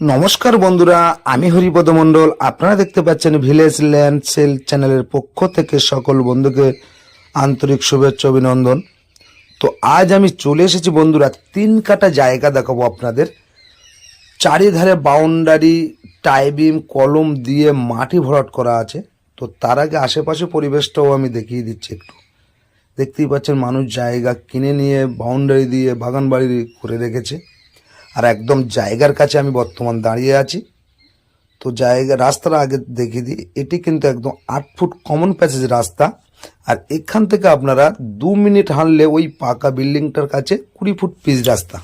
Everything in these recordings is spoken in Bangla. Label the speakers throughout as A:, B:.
A: নমস্কার বন্ধুরা, আমি হরিপদ মণ্ডল। আপনারা দেখতে পাচ্ছেন ভিলেজ ল্যান্ড সেল চ্যানেলের পক্ষ থেকে সকল বন্ধুকে আন্তরিক শুভেচ্ছা, অভিনন্দন। তো আজ আমি চলে এসেছি বন্ধুরা, তিন কাটা জায়গা দেখাবো আপনাদের। চারিধারে বাউন্ডারি টাইবিম কলম দিয়ে মাটি ভরাট করা আছে। তো তার আগে আশেপাশে পরিবেশটাও আমি দেখিয়ে দিচ্ছি একটু। দেখতেই পাচ্ছেন মানুষ জায়গা কিনে নিয়ে বাউন্ডারি দিয়ে বাগান বাড়ি করে রেখেছে। আর একদম জায়গার কাছে আমি বর্তমান দাঁড়িয়ে আছি। তো জায়গা, রাস্তাটা আগে দেখিয়ে দিই। এটি কিন্তু একদম আট ফুট কমন প্যাসেজ রাস্তা। আর এখান থেকে আপনারা দু মিনিট হাঁটলে ওই পাকা বিল্ডিংটার কাছে কুড়ি ফুট পিচ রাস্তা।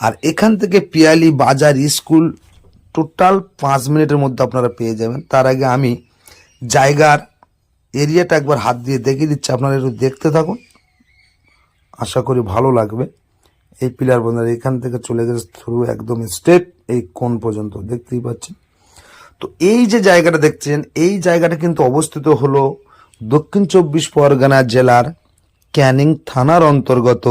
A: আর এখান থেকে পিয়ালি বাজার স্কুল, টোটাল পাঁচ মিনিটের মধ্যে আপনারা পেয়ে যাবেন। তার আগে আমি জায়গার এরিয়াটা একবার হাত দিয়ে দেখিয়ে দিচ্ছি। আপনারা একটু দেখতে থাকুন। আশা করি ভালো লাগবে। এই পিলার বন্ধুরা এখান থেকে চলে গেছে থ্রু একদম স্ট্রেট এই কোন পর্যন্ত, দেখতেই পাচ্ছেন? তো এই যে জায়গাটা দেখছেন, এই জায়গাটা কিন্তু অবস্থিত হলো দক্ষিণ চব্বিশ পরগনা জেলার ক্যানিং থানার অন্তর্গত।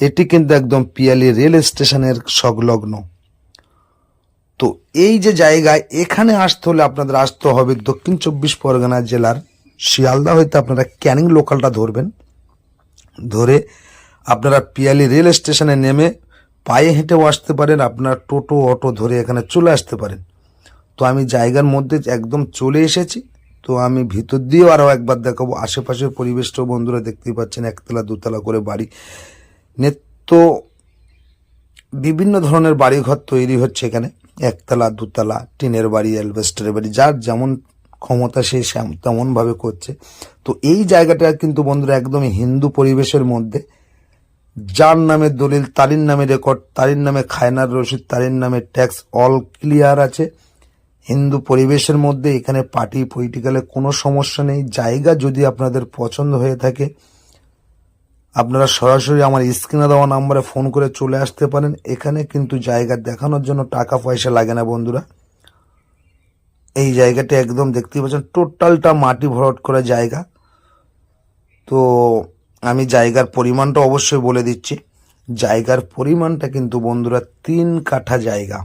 A: এটি কিন্তু একদম পিয়ালি রেল স্টেশনের সংলগ্ন। তো এই যে জায়গায় এখানে আসতে হলে আপনাদের আসতে হবে দক্ষিণ চব্বিশ পরগনা জেলার শিয়ালদা হইতে আপনারা ক্যানিং লোকালটা ধরবেন। ধরে আপনারা পিয়ালি রেল স্টেশনে নেমে পায়ে হেঁটেও আসতে পারেন, আপনার টোটো, অটো ধরে এখানে চলে আসতে পারেন। তো আমি জায়গার মধ্যে একদম চলে এসেছি। তো আমি ভিতর দিয়েও আরও একবার দেখাবো, আশেপাশের পরিবেশটাও বন্ধুরা দেখতেই পাচ্ছেন, একতলা, দুতলা করে বাড়ি। নিত্য বিভিন্ন ধরনের বাড়িঘর তৈরি হচ্ছে এখানে। একতলা, দুতলা, টিনের বাড়ি অ্যালবেস্টারের বাড়ি, যার যেমন ক্ষমতা সে তেমনভাবে করছে। তো এই জায়গাটা কিন্তু বন্ধুরা একদমই হিন্দু পরিবেশের মধ্যে যার নামে দলিল, তারির নামে রেকর্ড তারির নামে খায়নার রসিদ, তারির নামে ট্যাক্স অল ক্লিয়ার আছে। হিন্দু পরিবেশের মধ্যে এখানে পার্টি পলিটিক্যালে কোনো সমস্যা নেই। জায়গা যদি আপনাদের পছন্দ হয়ে থাকে, আপনারা সরাসরি আমার স্ক্রিনে দেওয়া নাম্বারে ফোন করে চলে আসতে পারেন। এখানে কিন্তু জায়গা দেখানোর জন্য টাকা পয়সা লাগে না বন্ধুরা। এই জায়গাটা একদম দেখতেই পাচ্ছেন টোটালটা মাটি ভরাট করা জায়গা। তো আমি জায়গার পরিমাণটা অবশ্যই বলে দিচ্ছি। জায়গার পরিমাণটা কিন্তু বন্ধুরা তিন কাঠা জায়গা।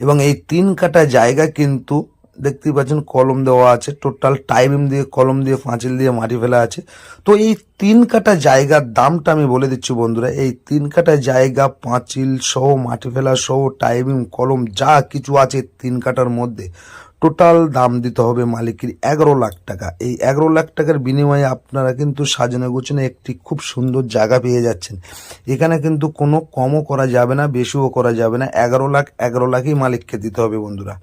A: এবং এই তিন কাঠা জায়গা কিন্তু দেখতেই পাচ্ছেন কলম দেওয়া আছে। টোটাল টাইম দিয়ে, কলম দিয়ে, পাঁচিল দিয়ে মাটি ফেলা আছে। তো এই তিন কাঠা জায়গার দামটা আমি বলে দিচ্ছি বন্ধুরা। এই তিন কাঠা জায়গা, পাঁচিল সহ, মাটি ফেলা সহ টাইমিং কলম যা কিছু আছে তিন কাঠার মধ্যে। টোটাল দাম দিতে হবে মালিকের এগারো লাখ টাকা। এই এগারো লাখ টাকার বিনিময়ে আপনারা কিন্তু সাজানো গোছানো একটি খুব সুন্দর জায়গা পেয়ে যাচ্ছেন। এখানে কিন্তু কোনো কমও করা যাবে না, বেশিও করা যাবে না। এগারো লাখ, এগারো লাখই মালিককে দিতে হবে বন্ধুরা।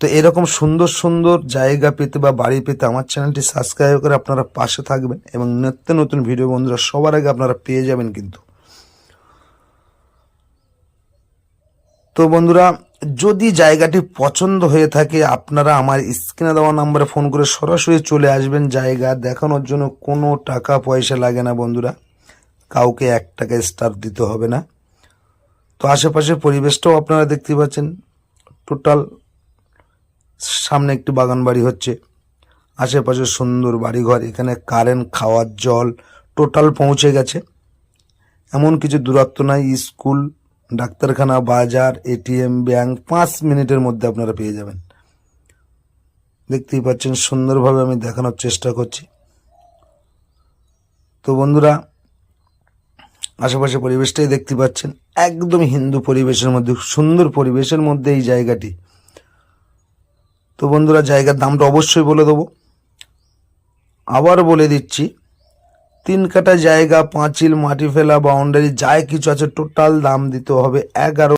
A: তো এরকম সুন্দর সুন্দর জায়গা পেতে বা বাড়ি পেতে আমার চ্যানেলটি সাবস্ক্রাইব করে আপনারা পাশে থাকবেন এবং নিত্য নতুন ভিডিও বন্ধুরা সবার আগে আপনারা পেয়ে যাবেন কিন্তু। তো বন্ধুরা যদি জায়গাটি পছন্দ হয়ে থাকে, আপনারা আমার স্ক্রিনে দেওয়া নাম্বারে ফোন করে সরাসরি চলে আসবেন। জায়গা দেখানোর জন্য কোনো টাকা পয়সা লাগে না বন্ধুরা। কাউকে এক টাকা স্টার দিতে হবে না। তো আশেপাশের পরিবেশটাও আপনারা দেখতে পাচ্ছেন। টোটাল সামনে একটি বাগান বাড়ি হচ্ছে। আশেপাশে সুন্দর বাড়িঘর, এখানে কারেন্ট, খাওয়ার জল টোটাল পৌঁছে গেছে। এমন কিছু দূরত্ব নাই, স্কুল ডাক্তারখানা, বাজার, এটিএম, ব্যাংক, পাঁচ মিনিটের মধ্যে আপনারা পেয়ে যাবেন। দেখতেই পাচ্ছেন, সুন্দরভাবে আমি দেখানোর চেষ্টা করছি। তো বন্ধুরা আশেপাশে পরিবেশটাই দেখতে পাচ্ছেন, একদম হিন্দু পরিবেশের মধ্যে, সুন্দর পরিবেশের মধ্যে এই জায়গাটি। তো বন্ধুরা, জায়গার দামটা অবশ্যই বলে দেবো। আবার বলে দিচ্ছি তিন কাটা জায়গা, পাঁচিল, মাটি ফেলা বাউন্ডারি যাই কিছু আছে টোটাল দাম দিতে হবে এগারো